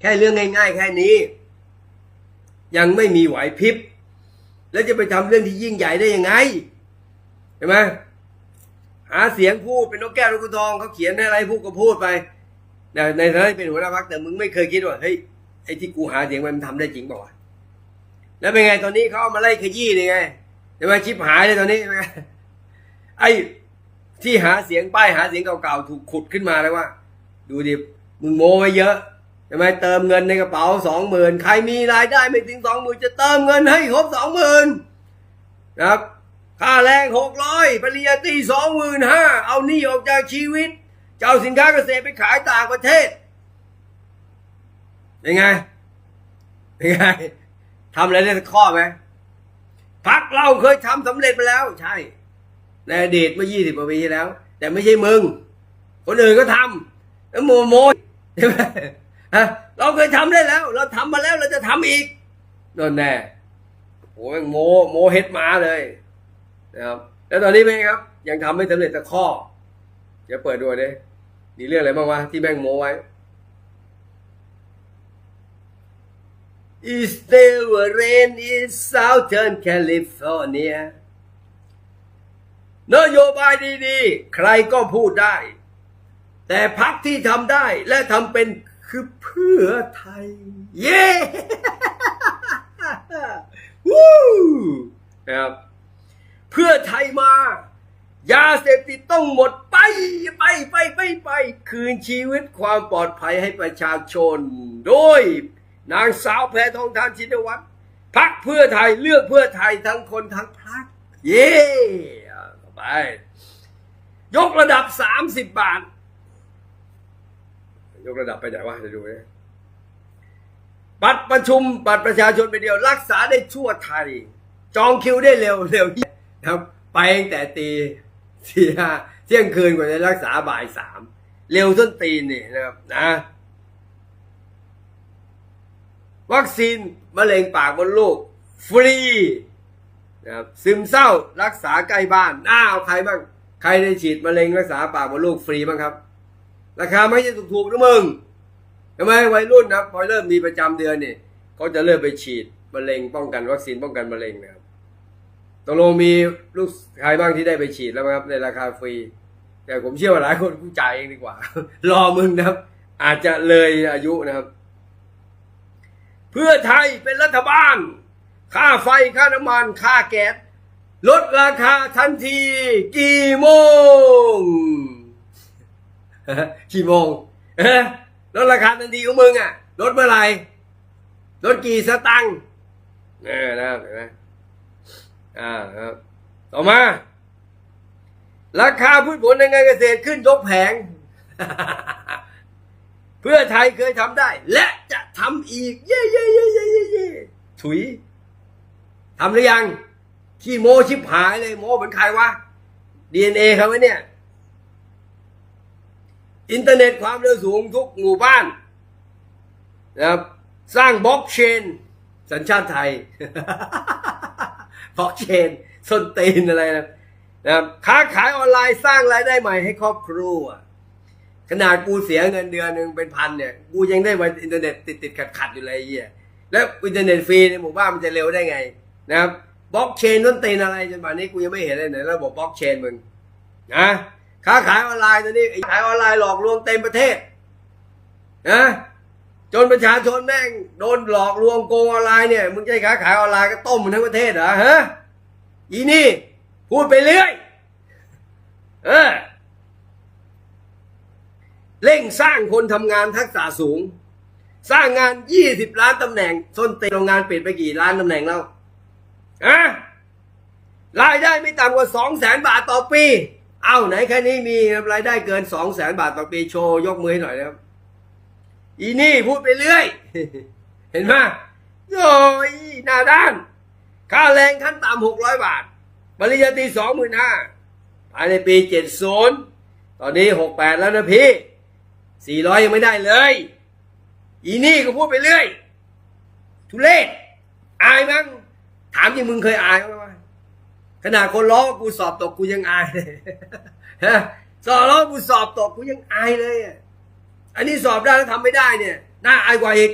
แค่เรื่องง่ายๆ แค่นี้ ยังไม่มีไหวพริบ แล้วจะไปทำเรื่องที่ยิ่งใหญ่ได้ยังไงเห็นไหมหาเสียงพูดเป็นนกแก้วนกขุนทองเขาเขียนอะไรพูดก็พูดไปแต่ในฐานะที่เป็นหัวหน้าพรรคแต่มึงไม่เคยคิดว่าเฮ้ยไอ้ที่กูหาเสียงมันทำได้จริงเปล่าวแล้วเป็นไงตอนนี้เขาเอามาไล่ขยี้นี่ไงเห็นไหมชิบหายเลยตอนนี้ไหมไอ้ที่หาเสียงป้ายหาเสียงเก่าๆถูกขุดขึ้นมาแล้วว่า ดูดิมึงโม้ไว้เยอะ ใช่ไหมเติมเงินในกระเป๋าสองหมื่นใครมีรายได้ไม่ถึงสองหมื่นจะเติมเงินให้ครบสองหมื่นนะครับค่าแรงหกร้อยปริญญาตรีสองหมื่นห้าเอาหนี้ออกจากชีวิตจะเอาสินค้าเกษตรไปขายต่างประเทศเป็นไงเป็นไงทำอะไรได้สักข้อไหมพักเราเคยทำสำเร็จไปแล้ว ใช่ในอดีตเมื่อยี่สิบกว่าปีที่แล้ว แต่ไม่ใช่มึง คนอื่นก็ทำแล้วโมโมใช่ไหม ฮะเราเคยทำได้แล้ว เราทำมาแล้วเราจะทำอีกนั่นแน่โอ้ยโมโมเฮ็ดมาเลยนะครับแล้วตอนนี้เป็นไงครับ ยังทำไม่สำเร็จสักข้อเดี๋ยวเปิดดูดิมีเรื่องอะไรบ้างวะที่แม่งโมไว้ Is there a rain in Southern California นโยบายดีๆ ใครก็พูดได้ แต่พักที่ทำได้และทำเป็น คือเพื่อไทย เย้วู้นะครับเพื่อไทยมา ยาเสพติดต้องหมดไปไปไปไปไป คืนชีวิตความปลอดภัยให้ประชาชน โดย นางสาวแพทองทานชินวัตรพักเพื่อไทยเลือกเพื่อไทยทั้งคนทั้งพัก เย้ต่ไป ยกระดับสามสิบบาท ยกระดับไปไหนวะจะดูนะบัตรประชุมบัตรประชาชนไปเดียว รักษาได้ทั่วไทย จองคิวได้เร็วเร็วนะครับ ไปตั้งแต่ตีสี่ห้าเที่ยงคืนกว่าจะรักษาบ่ายสามเร็วต้นตีนนี่นะครับนะวัคซีนมะเร็งปากมดลูกฟรีนะครับซึมเศร้ารักษาใกล้บ้านอ้าวใครบ้างใครได้ฉีดมะเร็งรักษาปากมดลูกฟรีบ้างครับ ราคาไม่ใช่ถูกๆนะมึงทำไมวัยรุ่นนะพอเริ่มมีประจำเดือนเนี่ยเขาจะเริ่มไปฉีดมะเร็งป้องกันวัคซีนป้องกันมะเร็งนะครับตกลงมีลูกใครบ้างที่ได้ไปฉีดแล้วครับ ในราคาฟรี แต่ผมเชื่อว่าหลายคนกูจ่ายเองดีกว่า รอมึงนะครับ อาจจะเลยอายุนะครับ เพื่อไทยเป็นรัฐบาล ค่าไฟค่าน้ำมัน ค่าแก๊สลดราคาทันที กี่โมง กี่โมงลดราคาทันทีของมึงอะลดเมื่อไหร่ลดกี่สตังค์เนี่ยนะเห็นไหมอ่าครับต่อมา ราคาพืชผลในงานเกษตรขึ้นยกแผง เพื่อไทยเคยทำได้ และจะทำอีก เย่เย่เย่เย่เย่เย่ถุยทำหรือยังขี้โมชิบหายเลยโมเหมือนใครวะ DNA เขาไหมเนี่ย อินเทอร์เน็ตความเร็วสูงทุกหมู่บ้านนะครับสร้างบล็อกเชน สัญชาติไทยบล็อกเชนส้นตีนอะไรนะนะครับค้าขายออนไลน์สร้างรายได้ใหม่ให้ครอบครัวขนาดกูเสียเงินเดือนหนึ่งเป็นพันเนี่ย กูยังได้ไวอินเทอร์เน็ตติดติดขัดขัดอยู่เลยเหี้ยแล้วอินเทอร์เน็ตฟรีในหมู่บ้านมันจะเร็วได้ไง นะครับบล็อกเชนต้นตีนอะไรจนป่านนี้กูยังไม่เห็นเลยไหนระบบบล็อกเชนมึงนะ ค้าขายออนไลน์ตอนนี้ขายออนไลน์หลอกลวงเต็มประเทศนะจนประชาชนแม่งโดนหลอกลวงโกงออนไลน์เนี่ยมึงจะให้ค้าขายออนไลน์ก็ต้มมันทั้งประเทศเหรอฮะอีนี่ พูดไปเรื่อยเออเร่งสร้างคนทำงานทักษะสูง สร้างงาน20ล้านตำแหน่งส้นเตโรงงานเปิดไปกี่ล้านตำแหน่งแล้วอะรายได้ไม่ต่ำกว่า2 0 0แสนบาทต่อปี เอ้าไหนแค่นี้มีรายได้เกิน2 0 0แสนบาทต่อปีโชว์ยกมือหน่อยนะครับ อีนี่พูดไปเรื่อย เห็นไหมโอ้ยหน้าด้าน ค่าแรงขั้นต่ำ600บาท ปริญญาตรี25,000ภายในปี70ตอนนี้68แปดแล้วนะพี่สี่ร้อยยังไม่ได้เลย อีนี่ก็พูดไปเรื่อย ทุเลศอายมั้ง ถามจริงมึงเคยอายไหมวะ ขนาดคนล้อกูสอบตกกูยังอายเลยฮะสอบล้อกูสอบตกกูยังอายเลยอันนี้สอบได้แล้วทำไม่ได้เนี่ยน่าอายกว่าอีก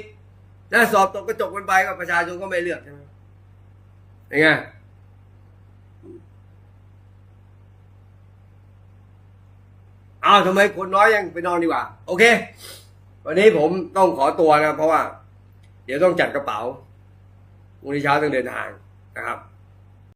น่าสอบตกกระจกกันไปก็ประชาชนก็ไม่เลือกใช่ไหมยังไงอ้าวทำไมคนน้อยยังไปนอนดีกว่า โอเค วันนี้ผมต้องขอตัวนะเพราะว่า เดี๋ยวต้องจัดกระเป๋าพรุ่งนี้เช้าต้องเดินทางนะครับ